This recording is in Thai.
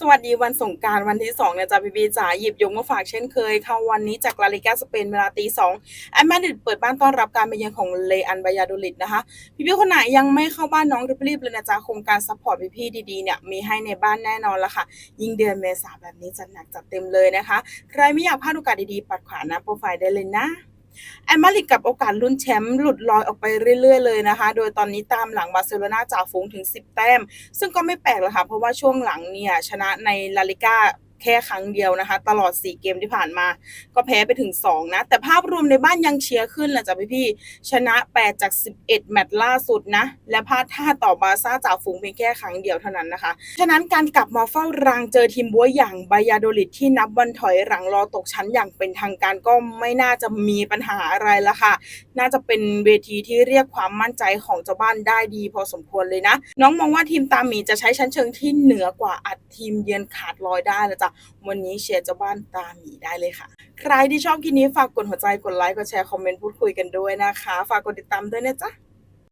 สวัสดีวันสงการวันที่2เนี่ยจ้าพี่บีจ๋าหยิบยกมาฝากเช่นเคยค่ะวันนี้จากลาลิกาสเปนเวลาตีสองแอตมาดริดเปิดบ้านต้อนรับการมาเยือนของเลอันบายาโดลิดนะคะ พี่พี่คนไหนยังไม่เข้าบ้านน้องรีบๆเลยนะจ๊ะโครงการซัพพอร์ตพี่พี่ดีๆเนี่ยมีให้ในบ้านแน่นอนละค่ะ ยิ่งเดือนเมษาแบบนี้จัดหนักจัดเต็มเลยนะคะ ใครไม่อยากพลาดโอกาสดีๆ ปัดขวาน้าโปรไฟล์ได้เลยนะ แอตมาดริกกับโอกาสลุ้นแชมป์หลุดลอยออกไปเรื่อย ๆ เลยนะคะ โดยตอนนี้ตามหลังบาร์เซโลนาจ่าฝูงถึง 10 แต้ม ซึ่งก็ไม่แปลกหรอกค่ะ เพราะว่าช่วงหลังเนี่ยชนะในลาลิก้า แค่ครั้งเดียวนะคะ ตลอด 4 เกมที่ผ่านมา ก็แพ้ไปถึง 2 นะ แต่ภาพรวมในบ้านยังเชียร์ขึ้นแหละจ้ะพี่ๆชนะ 8 จาก 11 แมตช์ล่าสุดนะ และพลาดท่าต่อบาซ่าจ่าฝูงเพียงแค่ครั้งเดียวเท่านั้นนะคะ ฉะนั้นการกลับมาเฝ้ารังเจอทีมบัวอย่างบายาโดลิดที่นับวันถอยหลังรอตกชั้นอย่างเป็นทางการก็ไม่น่าจะมีปัญหาอะไรละค่ะ น่าจะเป็นเวทีที่เรียกความมั่นใจของเจ้าบ้านได้ดีพอสมควรเลยนะ น้องมองว่าทีมตามหมีจะใช้ชั้นเชิงที่เหนือกว่าอัดทีมเยือนขาดลอยได้เลยจ้ะวันนี้เชียร์เจ้าบ้านตาหมีได้เลยค่ะ ใครที่ชอบคลิปนี้ฝากกดหัวใจกดไลค์กดแชร์คอมเมนต์พูดคุยกันด้วยนะคะ ฝากกดติดตามด้วยนะจ๊ะ